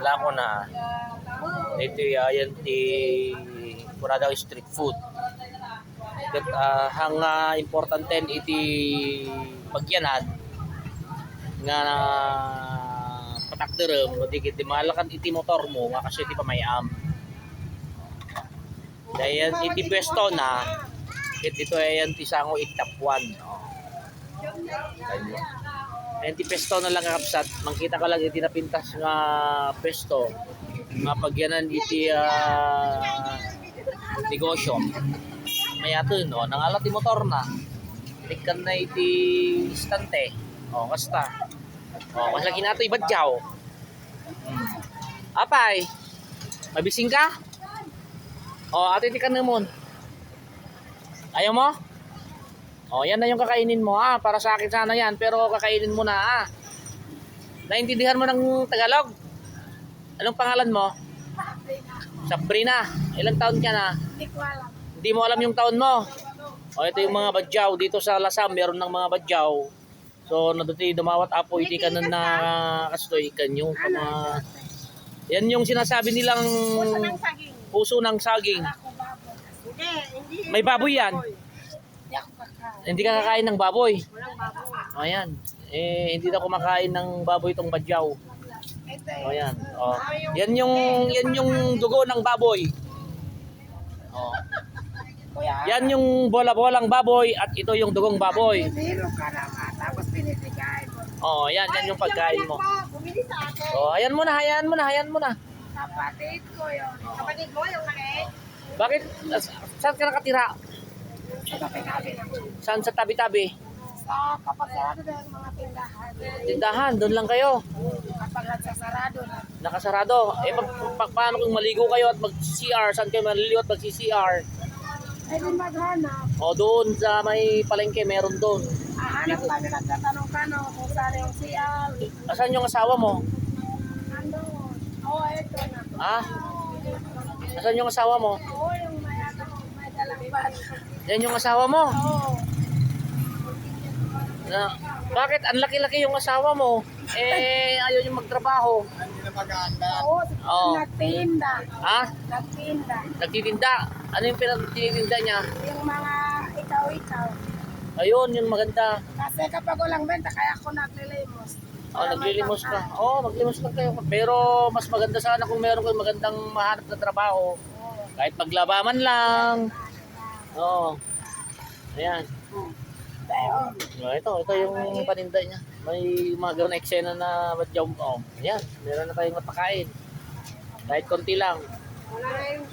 Lako na. Ito yan ti Purada street food. Ket uh, ah, hang uh, ah, importante iti pagyanan nga uh, patak derem dikit di malakan iti motor mo nga kasi iti pamayam. Dayan iti pwesto na ket ito ayan ti sango iktapwan. Ganyan. 20 pesto na lang kakapsat. Makita ko lang iti napintas nga pesto. Nga pagyanan iti uh, negosyo. Mayato yun, no? Nangalat ti motor na. Tikan na iti istante. Oh, o, kasta. O, oh, mas lagi nato ibadyaw. Hmm. Apay, mabising ka? O, ate tikan na mon. Ayaw mo? Oh, yan na yung kakainin mo ah. Para sa akin sana yan. Pero kakainin mo na ah. Naintindihan mo ng Tagalog? Anong pangalan mo? Sabrina. Ilang taon ka na? Hindi ko alam. Hindi mo alam yung taon mo. O ito yung mga badyaw. Dito sa Lasam, meron ng mga badyaw. So, naduti dumawat apo iti ka na na kastoy kanyo. Mga... Yan yung sinasabi nilang Puso ng saging. puso ng saging. Hindi, hindi. May baboy yan. Hindi ako kakain. Hindi ka kakain ng baboy. Walang baboy. Ayan. Eh, hindi na kumakain ng baboy itong badyaw. Ito O eh. yan. O. Yan yung yan yung dugo ng baboy. O. Kuya. Yan yung bola-bolang baboy at ito yung dugong baboy. Zero ka naman. Tapos pinipigay mo. O, yan yan yung pagkain mo. Bumili sa akin. O, ayan mo na, hayaan mo na, hayaan mo na. Kapatid ko yun. Kapatid mo yung maliit? Bakit saan ka nakatira? Sa tabi-tabi. Saan sa tabi-tabi? Sa kapag sarado na yung mga tindahan. Tindahan, doon lang kayo. Kapag nagsasarado na. Nakasarado. Eh, pa, pa- paano kung maligo kayo at mag-CR? Saan kayo maliligo at mag-CR? Ay, di maghanap. O, doon sa may palengke, meron doon. Hahanap kami nagtatanong ka no, kung saan yung CL. Asan yung asawa mo? Nandun. Oo, ito na. Ah? Asan yung asawa mo? Oo, yung may ano, may dalang bag. Yan yung asawa mo. Oo. Na, bakit ang laki-laki yung asawa mo? Eh, ayaw yung magtrabaho. Oo, Oo. nagtinda. Ha? Nagtinda. Nagtitinda. Ano yung pinagtitinda niya? Yung mga ikaw-ikaw. Ayun, yung maganda. Kasi kapag walang benta, kaya ako naglilimos. Oh, naglilimos ka. Oo, oh, maglimos lang kayo. Pero mas maganda sana kung meron kayong magandang mahanap na trabaho. Oo. Kahit paglabaman lang. Oo. Ayan. Oh, ito, ito yung paninda niya. May mga na eksena na badyaw. Oh, ayan. Meron na tayong mapakain. Kahit konti lang. Wala na yung